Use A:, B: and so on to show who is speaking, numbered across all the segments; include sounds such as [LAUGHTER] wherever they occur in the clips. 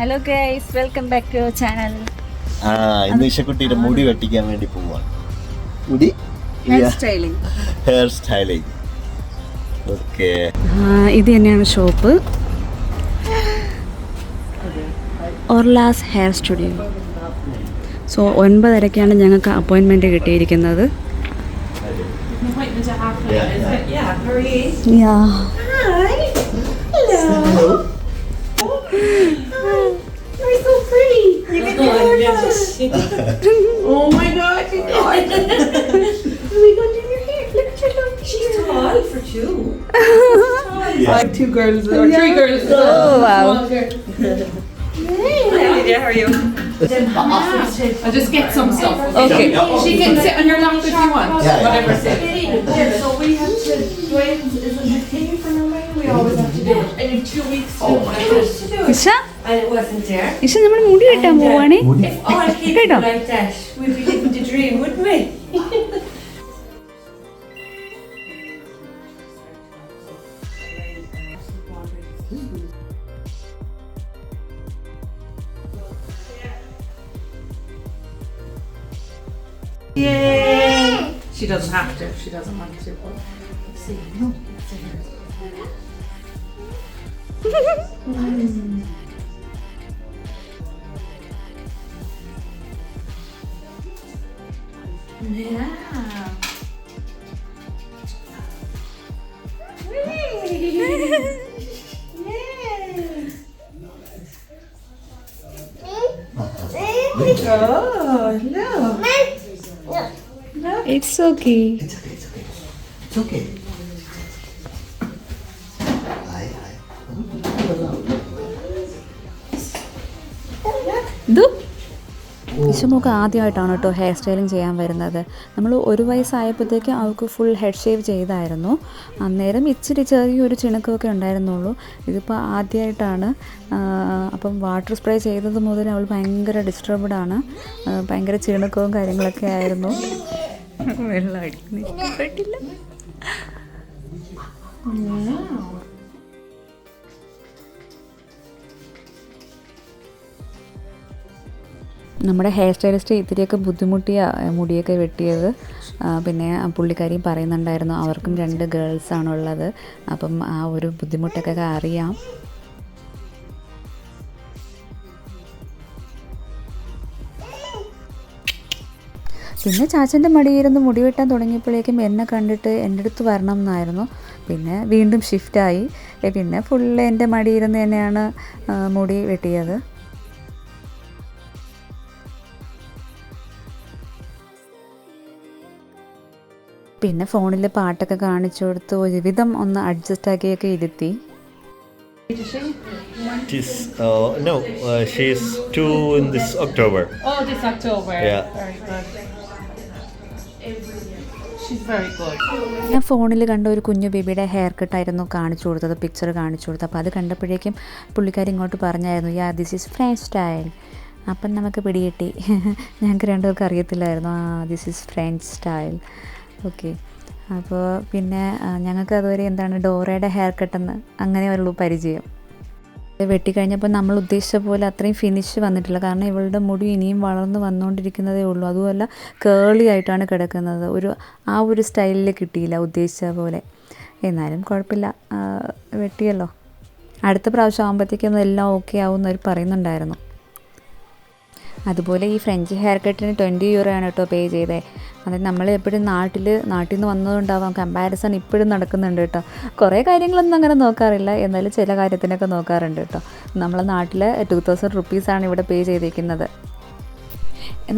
A: Hello guys welcome back to channel
B: ആ ഇന്ന് ഇഷക്കുട്ടിയുടെ മുടി വെട്ടിക്കാൻ വേണ്ടി പോവാണ്. മുടി?
A: Hair styling
B: hair styling okay
A: ഇത് തന്നെയാണ് shop Orla's hair studio so ഒൻപതരക്കാണ് ഞങ്ങൾക്ക് അപ്പോയിൻമെന്റ് കിട്ടിയിരിക്കുന്നത്. യാ
C: You're You get your hair done. oh my god, you [LAUGHS] got We gonna do your hair. Look at your long She's tall for two. [LAUGHS]
D: Like two girls or three girls.
A: Oh, wow.
C: Hi, Lydia, how are you?
D: I'll just get some stuff.
A: Okay.
D: She can sit on your lap if you want.
B: Yeah, yeah.
D: Whatever sit.
C: So we have to, Dwayne's is it a thing for Norway. We always have to do it. And in two weeks oh, to, to do it.
A: Isha
C: And it wasn't there.
A: Isha നമ്മൾ മുടി വെട്ടാൻ പോവാണേ
C: If all [LAUGHS] people
A: Right on.
C: like that, we'd be living the dream, wouldn't
D: yeah. Oh, no. No. It's okay.
A: It's okay.
B: It's okay. It's okay.
A: ഇത് ഇഷമോക്ക് ആദ്യമായിട്ടാണ് കേട്ടോ hair styling ചെയ്യാൻ വരുന്നത്. നമ്മൾ ഒരു വയസ്സായപ്പോഴത്തേക്കും അവൾക്ക് ഫുൾ ഹെഡ് ഷേവ് ചെയ്തായിരുന്നു. അന്നേരം ഇച്ചിരി ചെറിയൊരു ചിണക്കമൊക്കെ ഉണ്ടായിരുന്നുള്ളൂ. ഇതിപ്പോൾ ആദ്യമായിട്ടാണ്. അപ്പം വാട്ടർ സ്പ്രേ ചെയ്തത് മുതൽ അവൾ ഭയങ്കര ഡിസ്റ്റർബ്ഡ് ആണ്. ഭയങ്കര ചിണക്കവും കാര്യങ്ങളൊക്കെ ആയിരുന്നു. വെള്ളം അടിക്കുന്നു ഇഷ്ടപ്പെട്ടില്ല നമ്മുടെ ഹെയർ സ്റ്റൈലിസ്റ്റ് ഇത്തിരിയൊക്കെ ബുദ്ധിമുട്ടിയ മുടിയൊക്കെ വെട്ടിയത്. പിന്നെ പുള്ളിക്കാരിയും പറയുന്നുണ്ടായിരുന്നു അവർക്കും രണ്ട് ഗേൾസാണുള്ളത് അപ്പം ആ ഒരു ബുദ്ധിമുട്ടൊക്കെ അറിയാം. പിന്നെ ചാച്ചന്റെ മടിയിരുന്ന് മുടി വെട്ടാൻ തുടങ്ങിയപ്പോഴേക്കും എന്നെ കണ്ടിട്ട് എന്റെ അടുത്ത് വരണം എന്നായിരുന്നു. പിന്നെ വീണ്ടും ഷിഫ്റ്റായി പിന്നെ ഫുള്ള് എന്റെ മടിയിരുന്ന് തന്നെയാണ് മുടി വെട്ടിയത്. പിന്നെ ഫോണിൽ പാട്ടൊക്കെ കാണിച്ചു കൊടുത്ത് ഒരുവിധം ഒന്ന് അഡ്ജസ്റ്റ് ആക്കിയൊക്കെ ഇരുത്തി
B: She's, uh, no, uh, she's two in this October.
D: Oh, this October.
B: Yeah.
D: Very good. She's very good.
A: ഞാൻ ഫോണിൽ കണ്ട ഒരു കുഞ്ഞു ബേബിയുടെ ഹെയർ കട്ടായിരുന്നു കാണിച്ചു കൊടുത്തത് പിക്ചർ കാണിച്ചു കൊടുത്തത് അപ്പോൾ അത് കണ്ടപ്പോഴേക്കും പുള്ളിക്കാരി ഇങ്ങോട്ട് പറഞ്ഞായിരുന്നു yeah this is French style അപ്പം നമുക്ക് പിടികിട്ടി ഞങ്ങൾക്ക് രണ്ടുപേർക്ക് അറിയത്തില്ലായിരുന്നു ആ this is French style okay. അപ്പോൾ പിന്നെ ഞങ്ങൾക്ക് അതുവരെ എന്താണ് ഡോറയുടെ ഹെയർ കട്ടെന്ന് അങ്ങനെ ഉള്ളൂ പരിചയം. വെട്ടിക്കഴിഞ്ഞപ്പോൾ നമ്മൾ ഉദ്ദേശിച്ച പോലെ അത്രയും ഫിനിഷ് വന്നിട്ടില്ല. കാരണം ഇവളുടെ മുടി ഇനിയും വളർന്ന് വന്നുകൊണ്ടിരിക്കുന്നതേ ഉള്ളൂ. അതുമല്ല കേളി ആയിട്ടാണ് കിടക്കുന്നത്. ഒരു ആ ഒരു സ്റ്റൈലിൽ കിട്ടിയില്ല ഉദ്ദേശിച്ച പോലെ. എന്നാലും കുഴപ്പമില്ല. വെട്ടിയല്ലോ. അടുത്ത പ്രാവശ്യം ആകുമ്പോഴത്തേക്കും എല്ലാം ഓക്കെ ആവും എന്നവർ പറയുന്നുണ്ടായിരുന്നു. അതുപോലെ ഈ ഫ്രഞ്ച് ഹെയർ കട്ടിന് ട്വന്റി യൂറോ ആണ് കേട്ടോ പേ ചെയ്തത് അതായത് നമ്മൾ എപ്പോഴും നാട്ടിൽ നാട്ടിൽ നിന്ന് വന്നതുകൊണ്ടാവാം കമ്പാരിസൺ ഇപ്പോഴും നടക്കുന്നുണ്ട് കേട്ടോ കുറേ കാര്യങ്ങളൊന്നും അങ്ങനെ നോക്കാറില്ല. എന്നാലും ചില കാര്യത്തിനൊക്കെ നോക്കാറുണ്ട് കേട്ടോ നമ്മളെ നാട്ടിൽ ടു തൗസൻഡ് റുപ്പീസാണ് ഇവിടെ പേ ചെയ്തിരിക്കുന്നത്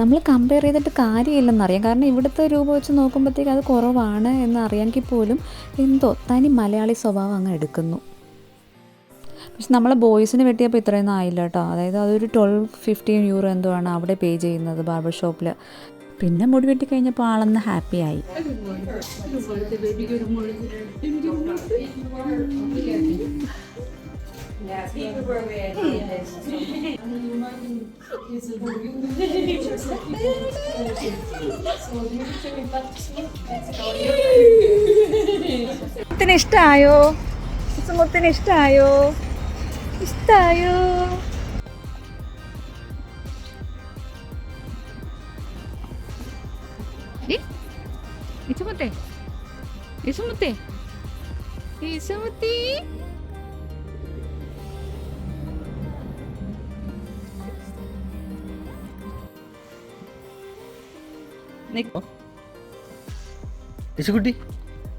A: നമ്മൾ കമ്പയർ ചെയ്തിട്ട് കാര്യമില്ലെന്നറിയാം കാരണം ഇവിടുത്തെ രൂപ വെച്ച് നോക്കുമ്പോഴത്തേക്ക് അത് കുറവാണ് എന്നറിയാമെങ്കിൽ പോലും എന്തോ തനി മലയാളി സ്വഭാവം അങ്ങ് എടുക്കുന്നു. പക്ഷെ നമ്മളെ ബോയ്സിന് വെട്ടിയപ്പോൾ ഇത്രയൊന്നും ആയില്ല കേട്ടോ അതായത് അതൊരു ട്വൽവ് ഫിഫ്റ്റീൻ യൂറോ എന്തോ ആണ് അവിടെ പേ ചെയ്യുന്നത് ബാർബർ ഷോപ്പിൽ പിന്നെ മുടി വെട്ടി കഴിഞ്ഞപ്പോൾ ആളൊന്ന് ഹാപ്പി ആയി. ഇഷ്ടമായോ മുത്തിന് ഇഷ്ടമായോ ഇഷ്ടായോ?
E: ഇച്ചുമുത്തേ ഇച്ചുമുത്തേ ഇച്ചുമുത്തി
F: ഇശുക്കുട്ടി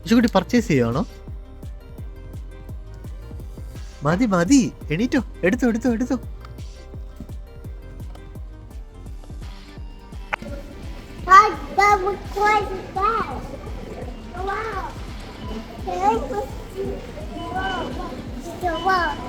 F: ഇശുക്കുട്ടി പർച്ചേസ് ചെയ്യുവാണോ? മതി മതി എണീറ്റോ എടുത്തു എടുത്തു എടുത്തു
G: Wow.